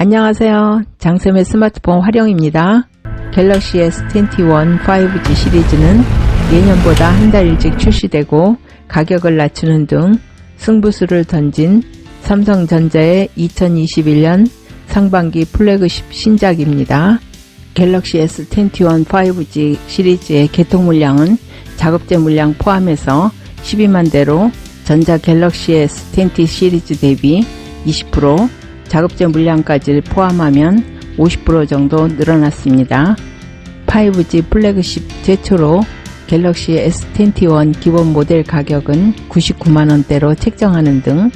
안녕하세요. 장쌤의 스마트폰 활용입니다. 갤럭시 S21 5G 시리즈는 예년보다 한 달 일찍 출시되고 가격을 낮추는 등 승부수를 던진 삼성전자의 2021년 상반기 플래그십 신작입니다. 갤럭시 S21 5G 시리즈의 개통 물량은 작업제 물량 포함해서 12만 대로 전자 갤럭시 S20 시리즈 대비 20%, 작업제 물량까지 포함하면 50% 정도 늘어났습니다. 5G 플래그십 최초로 갤럭시 S21 기본 모델 가격은 99만원대로 책정하는 등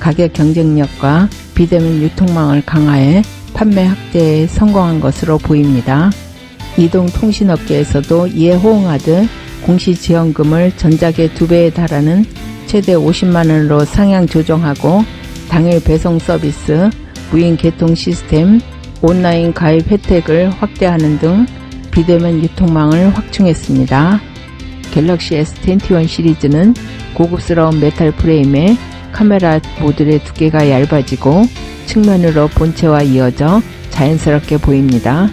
가격 경쟁력과 비대면 유통망을 강화해 판매 확대에 성공한 것으로 보입니다. 이동통신업계에서도 이에 호응하듯 공시지원금을 전작의 2배에 달하는 최대 50만원으로 상향 조정하고 당일 배송 서비스, 무인 개통 시스템, 온라인 가입 혜택을 확대하는 등 비대면 유통망을 확충했습니다. 갤럭시 S21 시리즈는 고급스러운 메탈 프레임에 카메라 모듈의 두께가 얇아지고 측면으로 본체와 이어져 자연스럽게 보입니다.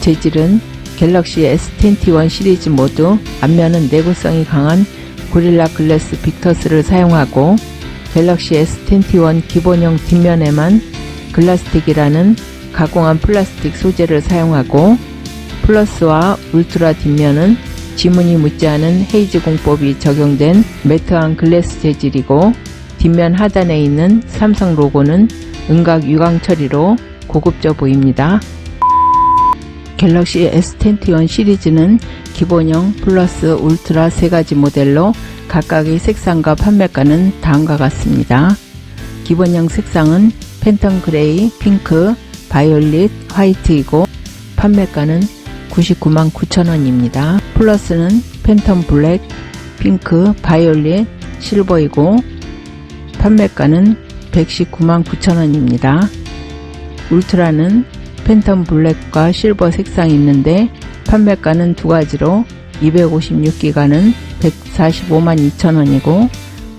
재질은 갤럭시 S21 시리즈 모두 앞면은 내구성이 강한 고릴라 글래스 빅터스를 사용하고 갤럭시 S21 기본형 뒷면에만 글라스틱이라는 가공한 플라스틱 소재를 사용하고 플러스와 울트라 뒷면은 지문이 묻지 않은 헤이즈 공법이 적용된 매트한 글래스 재질이고 뒷면 하단에 있는 삼성 로고는 은각 유광 처리로 고급져 보입니다. 갤럭시 S21 시리즈는 기본형, 플러스, 울트라 세 가지 모델로 각각의 색상과 판매가는 다음과 같습니다. 기본형 색상은 팬텀 그레이, 핑크, 바이올릿, 화이트이고 판매가는 99만 9천원입니다. 플러스는 팬텀 블랙, 핑크, 바이올릿, 실버이고 판매가는 119만 9천원입니다. 울트라는 팬텀 블랙과 실버 색상이 있는데 판매가는 두 가지로 256기가는 145만 2천원이고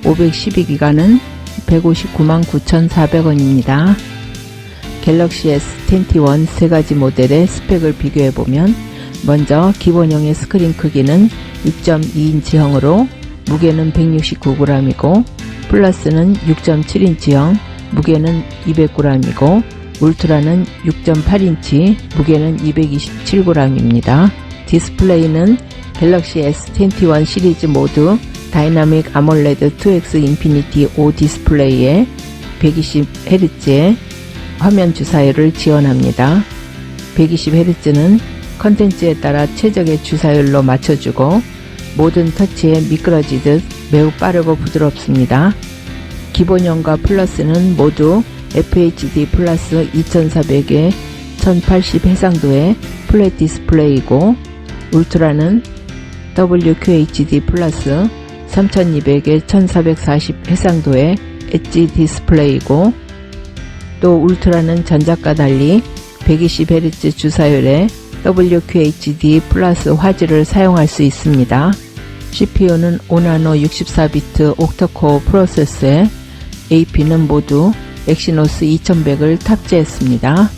512기가는 159만 9,400원입니다. 갤럭시 S21 세 가지 모델의 스펙을 비교해보면 먼저 기본형의 스크린 크기는 6.2인치형으로 무게는 169g이고 플러스는 6.7인치형 무게는 200g이고 울트라는 6.8인치 무게는 227g입니다. 디스플레이는 갤럭시 S21 시리즈 모두 다이나믹 아몰레드 2X 인피니티 5 디스플레이에 120Hz의 화면 주사율을 지원합니다. 120Hz는 컨텐츠에 따라 최적의 주사율로 맞춰주고 모든 터치에 미끄러지듯 매우 빠르고 부드럽습니다. 기본형과 플러스는 모두 FHD 플러스 2400에 1080 해상도의 플랫 디스플레이고 울트라는 WQHD 플러스 3200에 1440 해상도의 엣지 디스플레이고 또 울트라는 전작과 달리 120Hz 주사율의 WQHD 플러스 화질을 사용할 수 있습니다. CPU는 5나노 64비트 옥터코어 프로세서에 AP는 모두 엑시노스 2100을 탑재했습니다.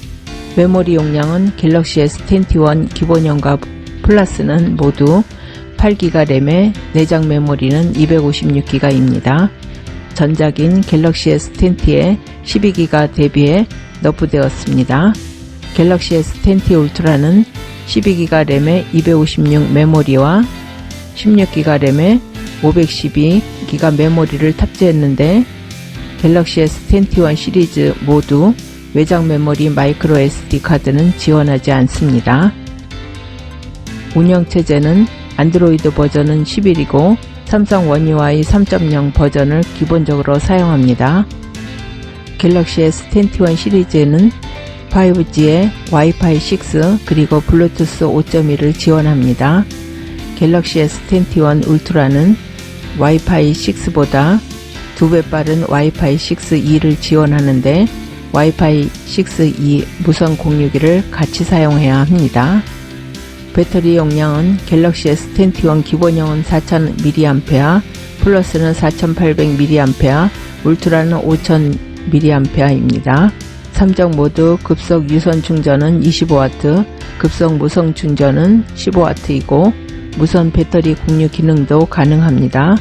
메모리 용량은 갤럭시 S21 기본형과 플러스는 모두 8기가 램에 내장 메모리는 256기가입니다. 전작인 갤럭시 S20에 12기가 대비해 너프되었습니다. 갤럭시 S20 울트라는 12기가 램에 256 메모리와 16기가 램에 512기가 메모리를 탑재했는데 갤럭시 S21 시리즈 모두 외장 메모리 마이크로 SD 카드는 지원하지 않습니다. 운영체제는 안드로이드 버전은 11이고 삼성 원UI 3.0 버전을 기본적으로 사용합니다. 갤럭시 S21 시리즈에는 5G에 와이파이 6 그리고 블루투스 5.1을 지원합니다. 갤럭시 S21 울트라는 와이파이 6보다 2배 빠른 와이파이 6E를 지원하는데 와이파이 6E 무선 공유기를 같이 사용해야 합니다. 배터리 용량은 갤럭시 S21 기본형은 4000mAh, 플러스는 4800mAh, 울트라는 5000mAh입니다. 3적 모두 급속 유선 충전은 25W, 급속 무선 충전은 15W이고 무선 배터리 공유 기능도 가능합니다.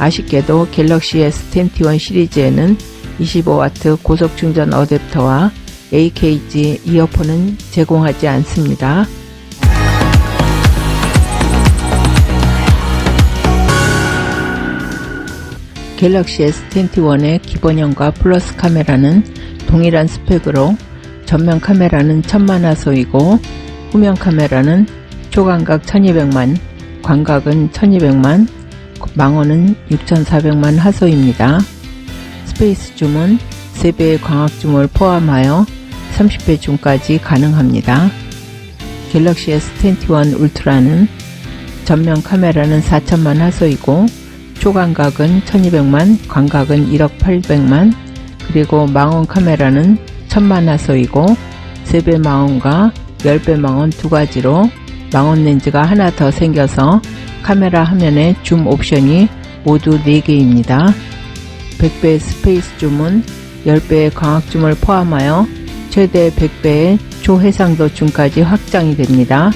아쉽게도 갤럭시 S21 시리즈에는 25W 고속 충전 어댑터와 AKG 이어폰은 제공하지 않습니다. 갤럭시 S21의 기본형과 플러스 카메라는 동일한 스펙으로 전면 카메라는 1000만화소이고 후면 카메라는 초광각 1200만, 광각은 1200만, 망원은 6400만 화소입니다. 스페이스 줌은 3배의 광학 줌을 포함하여 30배 줌까지 가능합니다. 갤럭시 S21 울트라는 전면 카메라는 4000만 화소이고 초광각은 1200만, 광각은 1억 800만, 그리고 망원 카메라는 1000만 화소이고 3배 망원과 10배 망원 두 가지로 망원 렌즈가 하나 더 생겨서 카메라 화면에 줌 옵션이 모두 4개입니다. 100배의 스페이스 줌은 10배의 광학 줌을 포함하여 최대 100배의 초해상도 줌까지 확장이 됩니다.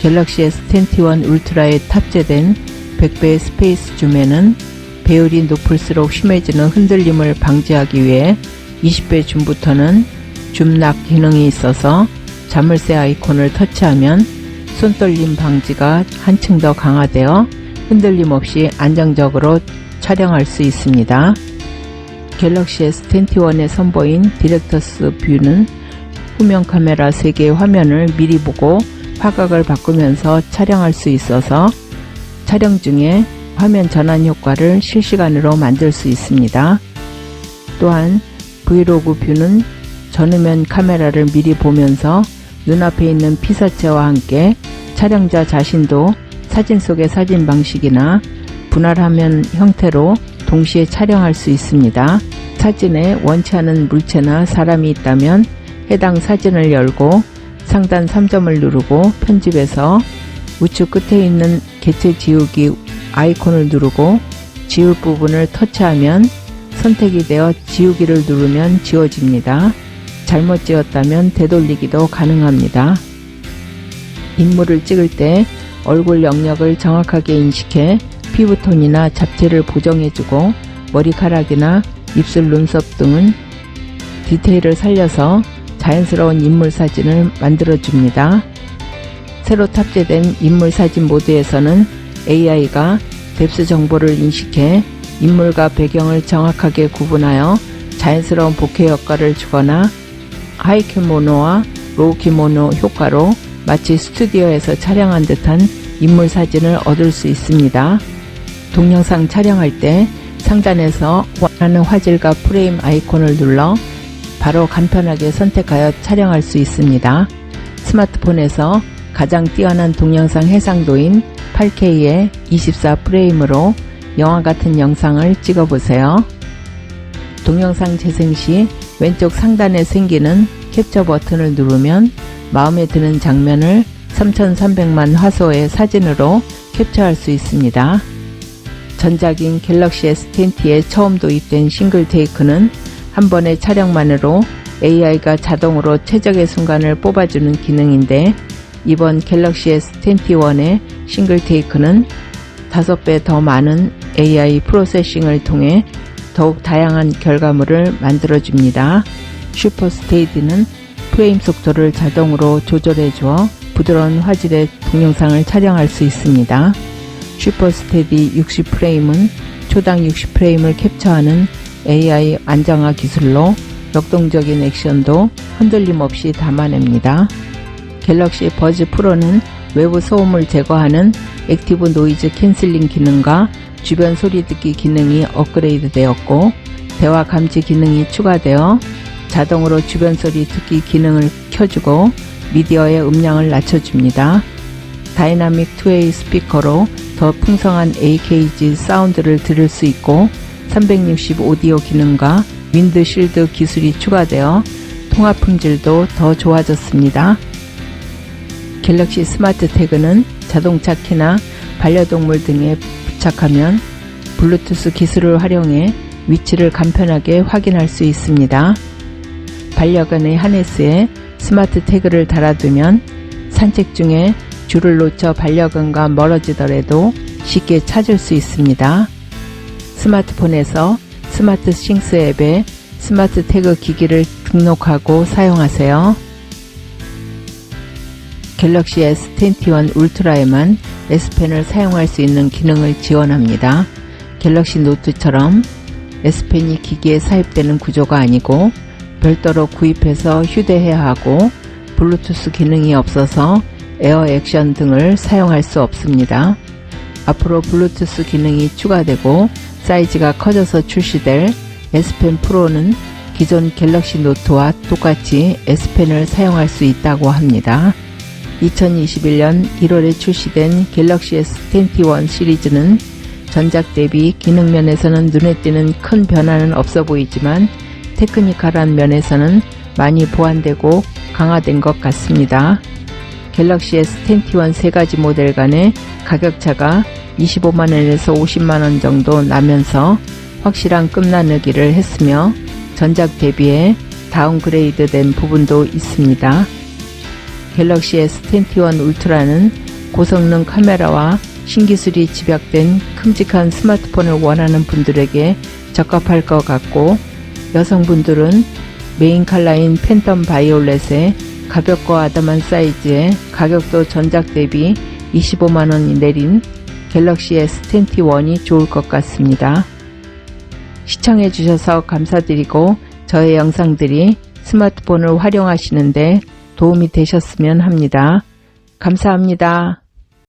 갤럭시 S21 울트라에 탑재된 100배의 스페이스 줌에는 배율이 높을수록 심해지는 흔들림을 방지하기 위해 20배 줌부터는 줌락 기능이 있어서 자물쇠 아이콘을 터치하면 손떨림 방지가 한층 더 강화되어 흔들림 없이 안정적으로 촬영할 수 있습니다. 갤럭시 S21에 선보인 디렉터스 뷰는 후면 카메라 3개의 화면을 미리 보고 화각을 바꾸면서 촬영할 수 있어서 촬영 중에 화면 전환 효과를 실시간으로 만들 수 있습니다. 또한 브이로그 뷰는 전후면 카메라를 미리 보면서 눈앞에 있는 피사체와 함께 촬영자 자신도 사진 속의 사진 방식이나 분할화면 형태로 동시에 촬영할 수 있습니다. 사진에 원치 않은 물체나 사람이 있다면 해당 사진을 열고 상단 3점을 누르고 편집해서 우측 끝에 있는 개체 지우기 아이콘을 누르고 지울 부분을 터치하면 선택이 되어 지우기를 누르면 지워집니다. 잘못 지었다면 되돌리기도 가능합니다. 인물을 찍을 때 얼굴 영역을 정확하게 인식해 피부톤이나 잡티를 보정해주고 머리카락이나 입술 눈썹 등은 디테일을 살려서 자연스러운 인물 사진을 만들어줍니다. 새로 탑재된 인물 사진 모드에서는 AI가 뎁스 정보를 인식해 인물과 배경을 정확하게 구분하여 자연스러운 복회 효과를 주거나 하이키모노와 로우키모노 효과로 마치 스튜디오에서 촬영한 듯한 인물 사진을 얻을 수 있습니다. 동영상 촬영할 때 상단에서 원하는 화질과 프레임 아이콘을 눌러 바로 간편하게 선택하여 촬영할 수 있습니다. 스마트폰에서 가장 뛰어난 동영상 해상도인 8K의 24프레임으로 영화 같은 영상을 찍어보세요. 동영상 재생 시 왼쪽 상단에 생기는 캡처 버튼을 누르면 마음에 드는 장면을 3300만 화소의 사진으로 캡처할 수 있습니다. 전작인 갤럭시 S20에 처음 도입된 싱글 테이크는 한 번의 촬영만으로 AI가 자동으로 최적의 순간을 뽑아주는 기능인데 이번 갤럭시 S21의 싱글 테이크는 5배 더 많은 AI 프로세싱을 통해 더욱 다양한 결과물을 만들어줍니다. 슈퍼 스테이디는 프레임 속도를 자동으로 조절해 주어 부드러운 화질의 동영상을 촬영할 수 있습니다. 슈퍼 스테디 60프레임은 초당 60프레임을 캡처하는 AI 안정화 기술로 역동적인 액션도 흔들림 없이 담아냅니다. 갤럭시 버즈 프로는 외부 소음을 제거하는 액티브 노이즈 캔슬링 기능과 주변 소리 듣기 기능이 업그레이드 되었고 대화 감지 기능이 추가되어 자동으로 주변 소리 듣기 기능을 켜주고 미디어의 음량을 낮춰줍니다. 다이나믹 투웨이 스피커로 더 풍성한 AKG 사운드를 들을 수 있고 360 오디오 기능과 윈드 실드 기술이 추가되어 통화 품질도 더 좋아졌습니다. 갤럭시 스마트 태그는 자동차 키나 반려동물 등에 부착하면 블루투스 기술을 활용해 위치를 간편하게 확인할 수 있습니다. 반려견의 하네스에 스마트 태그를 달아두면 산책 중에 줄을 놓쳐 반려견과 멀어지더라도 쉽게 찾을 수 있습니다. 스마트폰에서 스마트 싱스 앱에 스마트 태그 기기를 등록하고 사용하세요. 갤럭시 S21 울트라에만 S펜을 사용할 수 있는 기능을 지원합니다. 갤럭시 노트처럼 S펜이 기기에 삽입되는 구조가 아니고 별도로 구입해서 휴대해야 하고 블루투스 기능이 없어서 에어 액션 등을 사용할 수 없습니다. 앞으로 블루투스 기능이 추가되고 사이즈가 커져서 출시될 S펜 프로는 기존 갤럭시 노트와 똑같이 S펜을 사용할 수 있다고 합니다. 2021년 1월에 출시된 갤럭시 S21 시리즈는 전작 대비 기능 면에서는 눈에 띄는 큰 변화는 없어 보이지만 테크니컬한 면에서는 많이 보완되고 강화된 것 같습니다. 갤럭시 S21 세 가지 모델 간의 가격차가 25만원에서 50만원 정도 나면서 확실한 끝나누기를 했으며 전작 대비에 다운그레이드 된 부분도 있습니다. 갤럭시 S21 울트라는 고성능 카메라와 신기술이 집약된 큼직한 스마트폰을 원하는 분들에게 적합할 것 같고 여성분들은 메인 컬러인 팬텀 바이올렛의 가볍고 아담한 사이즈에 가격도 전작 대비 25만원이 내린 갤럭시 S21이 좋을 것 같습니다. 시청해 주셔서 감사드리고 저의 영상들이 스마트폰을 활용하시는데 도움이 되셨으면 합니다. 감사합니다.